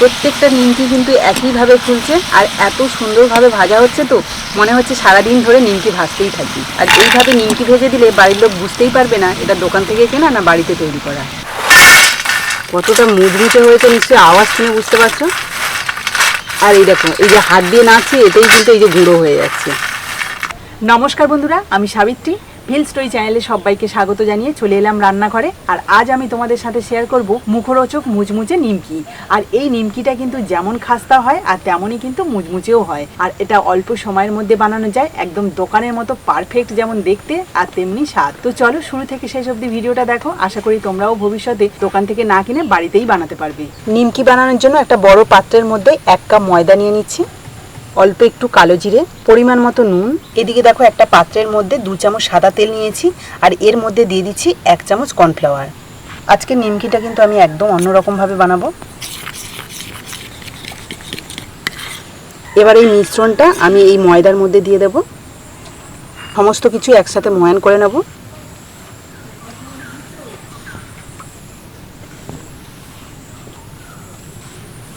প্রত্যেকটা নিমকি কিন্তু একইভাবে ফুলছে আর এত সুন্দরভাবে ভাজা হচ্ছে তো, মনে হচ্ছে সারাদিন ধরে নিমকি ভাজতেই থাকি। আর এইভাবে নিমকি ভেজে দিলে বাড়ির লোক বুঝতেই পারবে না এটা দোকান থেকে কেনা না বাড়িতে তৈরি করা। কতটা মুদরিতে হয়েছে নিশ্চয়ই আওয়াজ শুনে বুঝতে পারছ? আর এই দেখো, এই যে হাত দিয়ে নাচছি এটাই কিন্তু এই যে গুঁড়ো হয়ে যাচ্ছে। নমস্কার বন্ধুরা, আমি সাবিত্রী। ভিল স্টোরি চ্যানেলে সবাইকে স্বাগত জানিয়ে চলে এলাম রান্নাঘরে। আর আজ আমি তোমাদের সাথে শেয়ার করব মুখরোচক মুচমুচে নিমকি। আর এই নিমকিটা কিন্তু যেমন খাস্তা হয়, আর তেমনই কিন্তু মুচমুচেও হয়। আর এটা অল্প সময়ের মধ্যে বানানো যায়, একদম দোকানের মতো পারফেক্ট যেমন দেখতে, আর তেমনি স্বাদ। তো চলো শুরু থেকে শেষ অবধি ভিডিওটা দেখো। আশা করি তোমরাও ভবিষ্যতে দোকান থেকে না কিনে বাড়িতেই বানাতে পারবে। নিমকি বানানোর জন্য একটা বড় পাত্রের মধ্যে এক কাপ ময়দা নিয়ে নিচ্ছি। অল্প একটু কালো জিরে, পরিমাণ মতো নুন। এদিকে দেখো একটা পাত্রের মধ্যে দু চামচ সাদা তেল নিয়েছি আর এর মধ্যে দিয়ে দিচ্ছি এক চামচ কর্নফ্লাওয়ার। আজকে নিমকিটা কিন্তু আমি একদম অন্যরকমভাবে বানাবো। এবার এই মিশ্রণটা আমি এই ময়দার মধ্যে দিয়ে দেব। সমস্ত কিছু একসাথে ময়ান করে নেব।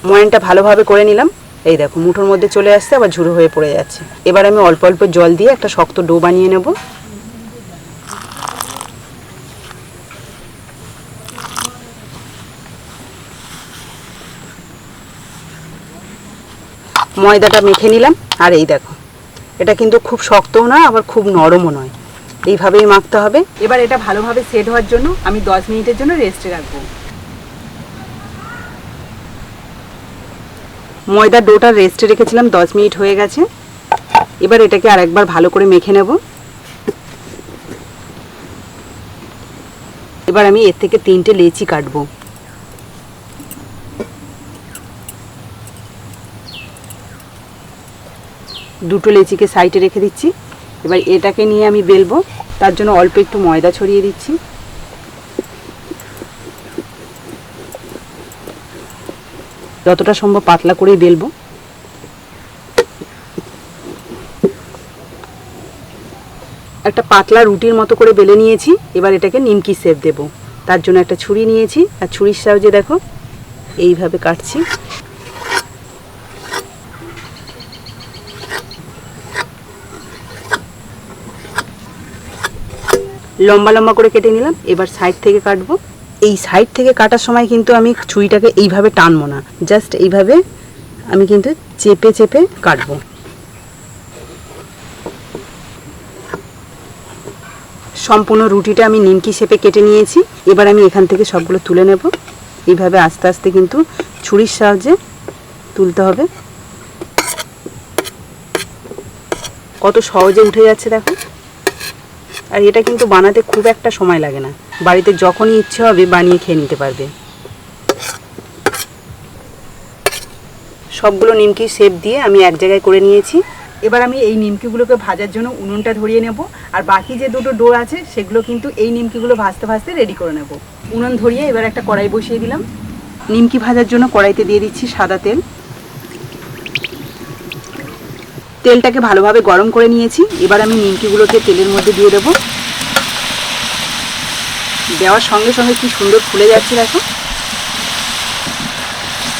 ময়ানটা ভালোভাবে করে নিলাম। এই দেখো, মুঠোর মধ্যে চলে আসছে, আবার ঝুড়ো হয়ে পড়ে যাচ্ছে। এবার আমি অল্প অল্প জল দিয়ে একটা শক্ত ডো বানিয়ে নেব। ময়দাটা মেখে নিলাম, আর এই দেখো, এটা কিন্তু খুব শক্তও নয়, আবার খুব নরমও নয়। এইভাবেই মাখতে হবে। এবার এটা ভালোভাবে সেট হওয়ার জন্য আমি দশ মিনিটের জন্য রেস্টে রাখব। ময়দা ডোটা রেস্টে রেখেছিলাম, দশ মিনিট হয়ে গেছে। এবার এটাকে আরেকবার ভালো করে মেখে নেব। এবার আমি এর থেকে তিনটে লেচি কাটবো। দুটো লেচিকে সাইডে রেখে দিচ্ছি। এবার এটাকে নিয়ে আমি বেলবো। তার জন্য অল্প একটু ময়দা ছড়িয়ে দিচ্ছি। যতটা সম্ভব পাতলা করেই বেলবো একটা পাতলা রুটির মতো করে বেলে নিয়েছি, এবার এটাকে নিমকি সেপ দেব। তার জন্য একটা ছুরি নিয়েছি, আর ছুরির সাহায্যে দেখো, এইভাবে কাটছি। লম্বা লম্বা করে কেটে নিলাম, এবার সাইড থেকে কাটবো। এই সাইড থেকে কাটার সময় কিন্তু আমি ছুরিটাকে এইভাবে টানবো না। জাস্ট এইভাবে আমি কিন্তু চেপে চেপে কাটবো। সম্পূর্ণ রুটিটা আমি নিমকি শেপে কেটে নিয়েছি। এবার আমি এখান থেকে সবগুলো তুলে নেব। এইভাবে আস্তে আস্তে কিন্তু ছুরির সাহায্যে তুলতে হবে। কত সহজে উঠে যাচ্ছে দেখো। আর এটা কিন্তু বানাতে খুব একটা সময় লাগে না। বাড়িতে যখনই ইচ্ছে হবে বানিয়ে খেয়ে নিতে পারবে। সবগুলো নিমকি শেপ দিয়ে আমি এক জায়গায় করে নিয়েছি। এবার আমি এই নিমকিগুলোকে ভাজার জন্য উনুনটা ধরিয়ে নেব। আর বাকি যে দুটো ডো আছে, সেগুলো কিন্তু এই নিমকিগুলো ভাজতে ভাজতে রেডি করে নেব। উনুন ধরিয়ে এবার একটা কড়াই বসিয়ে দিলাম। নিমকি ভাজার জন্য কড়াইতে দিয়ে দিচ্ছি সাদা তেল। তেলটাকে ভালোভাবে গরম করে নিয়েছি। এবার আমি নিমকিগুলোকে তেলের মধ্যে দিয়ে দেবো। দেওয়ার সঙ্গে সঙ্গে কি সুন্দর ফুলে যাচ্ছে দেখো।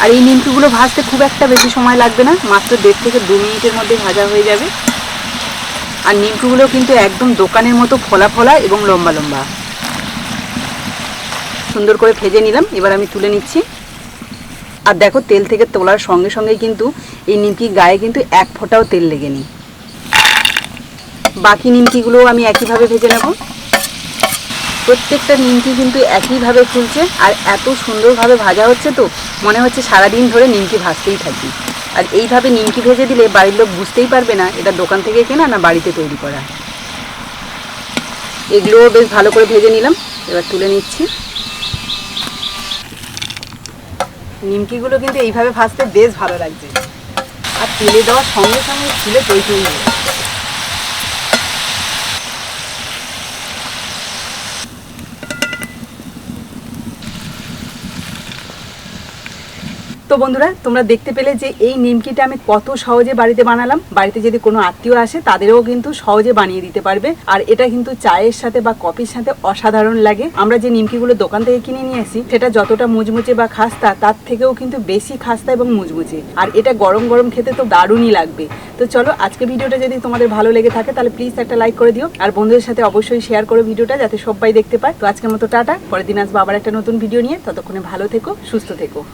আর এই নিমকিগুলো ভাজতে খুব একটা বেশি সময় লাগবে না, মাত্র দেড় থেকে দু মিনিটের মধ্যে ভাজা হয়ে যাবে। আর নিমকিগুলো কিন্তু একদম দোকানের মতো ফোলা ফোলা এবং লম্বা লম্বা। সুন্দর করে ভেজে নিলাম, এবার আমি তুলে নিচ্ছি। আর দেখো তেল থেকে তোলার সঙ্গে সঙ্গেই কিন্তু এই নিমকি গায়ে কিন্তু এক ফোঁটাও তেল লেগে নেই বাকি নিমকিগুলোও আমি একইভাবে ভেজে নেব। প্রত্যেকটা নিমকি কিন্তু একইভাবে ফুলছে আর এত সুন্দরভাবে ভাজা হচ্ছে তো, মনে হচ্ছে সারাদিন ধরে নিমকি ভাজতেই থাকি। আর এইভাবে নিমকি ভেজে দিলে বাড়ির লোক বুঝতেই পারবে না, এটা দোকান থেকে কেনা না বাড়িতে তৈরি করা। এগুলোও বেশ ভালো করে ভেজে নিলাম, এবার তুলে নিচ্ছি। নিমকিগুলো কিন্তু এইভাবে ভাজতে বেশ ভালো লাগছে। আর তেলে দেওয়ার সঙ্গে সঙ্গে ছিল তৈরি তো বন্ধুরা, তোমরা দেখতে পেলে যে এই নিমকিটা আমি কত সহজে বাড়িতে বানালাম। বাড়িতে যদি কোনো আত্মীয় আসে, তাদেরও কিন্তু সহজে বানিয়ে দিতে পারবে। আর এটা কিন্তু চায়ের সাথে বা কফির সাথে অসাধারণ লাগে। আমরা যে নিমকিগুলো দোকান থেকে কিনে নিয়ে আসি, সেটা যতটা মুচমুচে বা খাস্তা, তার থেকেও কিন্তু বেশি খাস্তা এবং মুচমুচে। আর এটা গরম গরম খেতে তো দারুণই লাগবে। তো চলো আজকে ভিডিওটা যদি তোমাদের ভালো লেগে থাকে, তাহলে প্লিজ একটা লাইক করে দিও। আর বন্ধুদের সাথে অবশ্যই শেয়ার করো ভিডিওটা, যাতে সবাই দেখতে পায়। তো আজকের মতো টাটা, পরের দিন আসব আবার একটা নতুন ভিডিও নিয়ে। ততক্ষণে ভালো থেকো, সুস্থ থেকো।